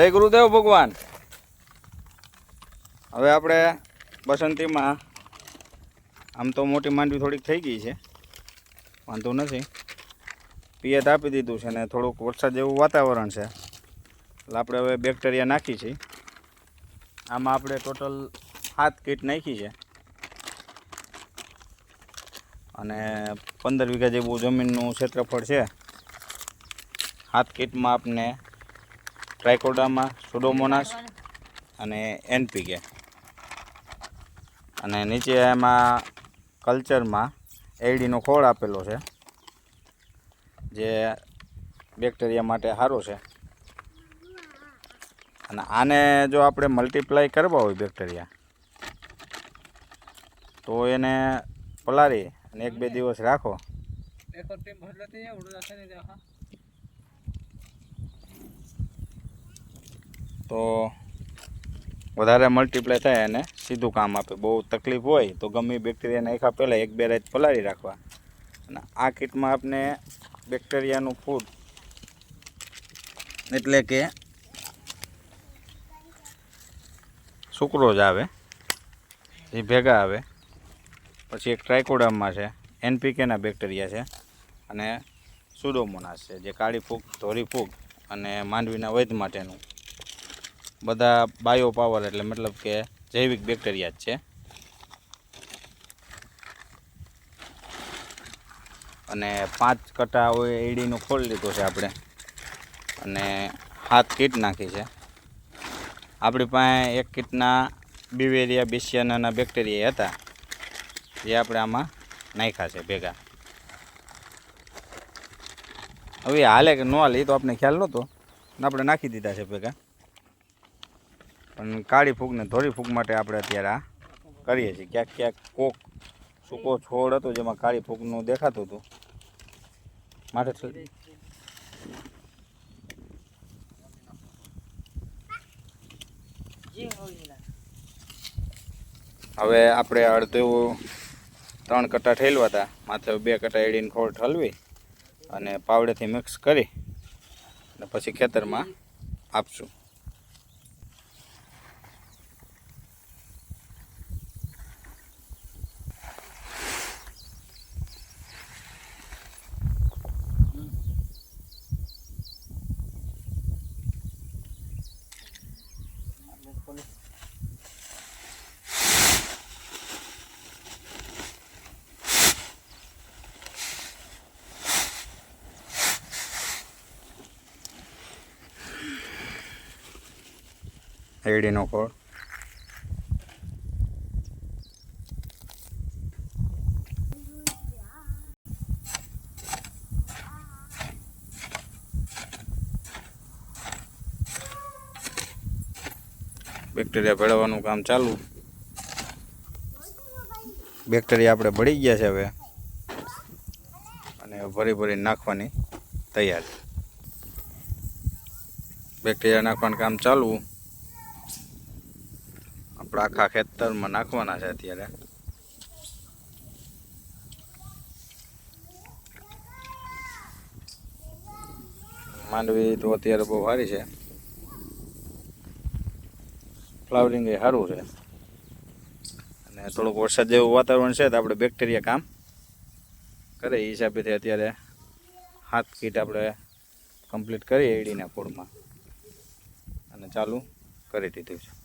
જય ગુરુદેવ ભગવાન. હવે આપણે બસંતીમાં, આમ તો મોટી માંડવી થોડીક થઈ ગઈ છે. વાંધો નથી. પિયત આપી દીધું છે ને થોડુંક વરસાદ જેવું વાતાવરણ છે. એટલે આપણે હવે બેક્ટેરિયા નાખી છે. આમાં આપણે ટોટલ સાત કીટ નાખી છે. અને પંદર વીઘા જેવું જમીનનું ક્ષેત્રફળ છે. સાત કીટમાં આપને ટ્રાયકોડામાં સુડોમોનાસ અને એનપીકે અને નીચે એમાં કલ્ચરમાં એડીનો ખોળ આપેલો છે, જે બેક્ટેરિયા માટે સારો છે. અને આને જો આપણે મલ્ટીપ્લાય કરવા હોય બેક્ટેરિયા તો એને પલાળી અને એક બે દિવસ રાખો. તો વધારે મલ્ટીપ્લાય થાય અને સીધું કામ આપે. બહુ તકલીફ હોય તો ગમે બેક્ટેરિયાના બેક્ટેરિયા નાખ્યા પહેલાં એક બે રાત પલાળી રાખવા. અને આ કીટમાં આપણે બેક્ટેરિયાનું ફૂડ એટલે કે સુક્રોઝ આવે. એ ભેગા આવે. પછી એક ટ્રાયકોડામાં છે એનપીકેના બેક્ટેરિયા છે અને સુડોમોનાસ છે, જે કાળી ફૂગ, ધોરી ફૂગ અને માંડવીના વૈદ માટેનું. બધા બાયો પાવર એટલે મતલબ કે જૈવિક બેક્ટેરિયા જ છે. અને પાંચ કટા હોય એડીનો ખોલ લીધો છે આપણે. અને હાથ કીટ નાખી છે. આપણી પાસે એક કીટના બિવેરિયા, બેસિયાના બેક્ટેરિયા હતા. જે આપણે આમાં નાખ્યા છે ભેગા. હવે હાલે કે ન હાલે એ તો આપણે ખ્યાલ નહોતો. આપણે નાખી દીધા છે ભેગા. પણ કાળી ફૂગ ને ધોળી ફૂગ માટે આપણે અત્યારે આ કરીએ છીએ. ક્યાંક ક્યાંક કોક સૂકો છોડ હતો જેમાં કાળી ફૂગનું દેખાતું હતું. માટે હવે આપણે અડધું ત્રણ કટ્ટા ઠેલવા હતા. માથે બે કટ્ટા એડીને ખોળ ઠલવી અને પાવડેથી મિક્સ કરી અને પછી ખેતરમાં આપશું. એડીનો કોળ બેક્ટેરિયા ભેળવવાનું કામ ચાલુ. બેક્ટેરિયા આપણે ભળી ગયા છે હવે. અને ભરી ભરી નાખવાની તૈયાર. બેક્ટેરિયા નાખવાનું કામ ચાલુ. આપણા આખા ખેતરમાં નાખવાના છે અત્યારે. માંડવી તો અત્યારે બહુ સારી છે. ફ્લાવરિંગ એ સારું છે. અને થોડુંક વરસાદ જેવું વાતાવરણ છે તો આપણે બેક્ટેરિયા કામ કરે એ હિસાબેથી અત્યારે હાથ કીટ આપણે કમ્પ્લીટ કરીએ એડીના ફૂડમાં અને ચાલુ કરી દીધું છે.